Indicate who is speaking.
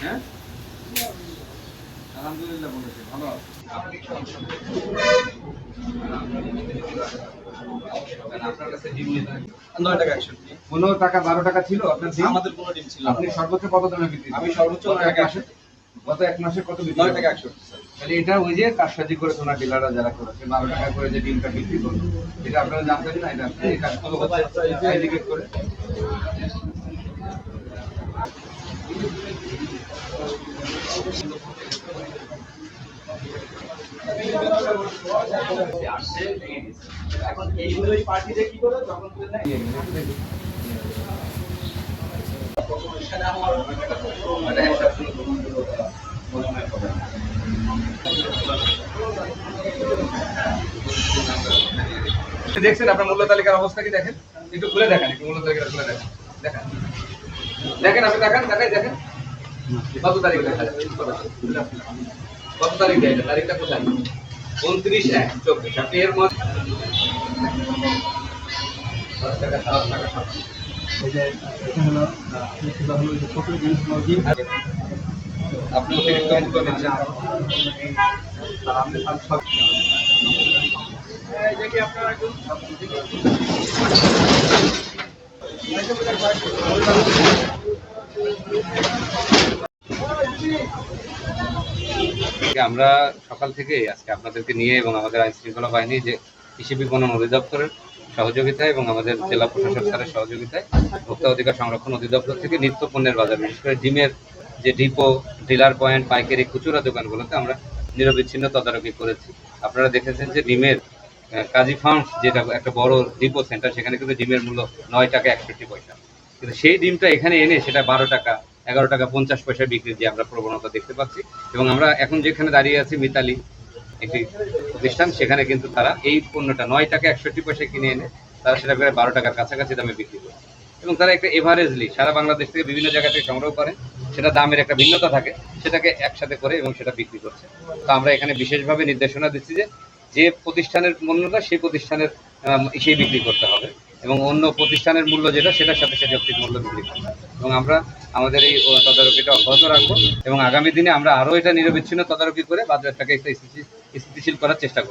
Speaker 1: হ্যাঁ পনেরো টাকা বারো টাকা ছিল আপনার
Speaker 2: আমাদের কোনো ডিম ছিল
Speaker 1: আপনি সর্বোচ্চ কত দামে বিক্রি
Speaker 2: আমি সর্বোচ্চ
Speaker 1: গত এক মাসে গত এক মাসে কত
Speaker 2: নয় টাকা একশো
Speaker 1: তাহলে এটা ওই যে কারসাজি করে সোনা ডিলাররা যারা করেছে বারো টাকা করে যে ডিমটা বিক্রি করল। এটা আপনারা জানতেন না, এটা এই কাজগুলো হচ্ছে? করে
Speaker 2: এখন এইগুলোই পার্টিতে কি করে। যখন সেটা
Speaker 1: মানে একটা ছিল গ্রহণযোগ্য করা, মনোনয়ন করা। দেখছেন, আপনার মূল্য তালিকার অবস্থা কি দেখেন? একটু খুলে দেখেন, একটু মূল্য তালিকাটা খুলে দেখেন। দেখেন। দেখেন, আপনি দেখেন, দেখাই, দেখেন। কত তারিখ দেখা? কত তারিখ এটা? তারিখটা কোথায়? উনত্রিশ এক, চব্বিশ। আপনি এর মধ্যে টাকা আপনি অতিরিক্ত মূল্য নিচ্ছেন। আমরা সকাল থেকে আজকে আপনাদেরকে নিয়ে এবং আমাদের আইন শৃঙ্খলা বাহিনী যে কৃষি বিপণন অধিদপ্তরের সহযোগিতায় এবং আমাদের জেলা প্রশাসক স্যারের সহযোগিতায় ভোক্তা অধিকার সংরক্ষণ অধিদপ্তর থেকে নিত্য পণ্যের বাজার, বিশেষ করে ডিমের যে ডিপো, ডিলার পয়েন্ট, পাইকারি, খুচরা দোকানগুলোতে আমরা নিরবিচ্ছিন্ন তদারকি করেছি। আপনারা দেখেছেন যে ডিমের কাজী ফার্মস যেটা একটা বড় ডিপো সেন্টার সেখানে কিন্তু ডিমের মূল্য নয় টাকা একষট্টি পয়সা। কিন্তু সেই ডিমটা এখানে এনে সেটা বারো টাকা, এগারো টাকা, পঞ্চাশ পয়সা বিক্রির যে আমরা প্রবণতা দেখতে পাচ্ছি। এবং আমরা এখন যেখানে দাঁড়িয়ে আছি, মিতালি একটি প্রতিষ্ঠান, সেখানে কিন্তু তারা এই পণ্যটা নয় টাকা একষট্টি পয়সা কিনে এনে তারা সেটা প্রায় বারো টাকার কাছাকাছি দামে বিক্রি করে এবং তারা একটা এভারেজলি সারা বাংলাদেশ থেকে বিভিন্ন জায়গা থেকে সংগ্রহ করে। সেটা দামের একটা ভিন্নতা থাকে, সেটাকে একসাথে করে এবং সেটা বিক্রি করছে। তো আমরা এখানে বিশেষভাবে নির্দেশনা দিচ্ছি যে যে প্রতিষ্ঠানের মূল্যটা সেই প্রতিষ্ঠানের সেই বিক্রি করতে হবে। এবং অন্য প্রতিষ্ঠানের মূল্য যেটা, সেটার সাথে সে যৌক্তিক মূল্য বিক্রি করতে এবং আমরা আমাদের এই তদারকিটা অব্যাহত রাখব এবং আগামী দিনে আমরা আরও এটা নিরবিচ্ছিন্ন তদারকি করে বাজারটাকে স্থিতিশীল করার চেষ্টা করব।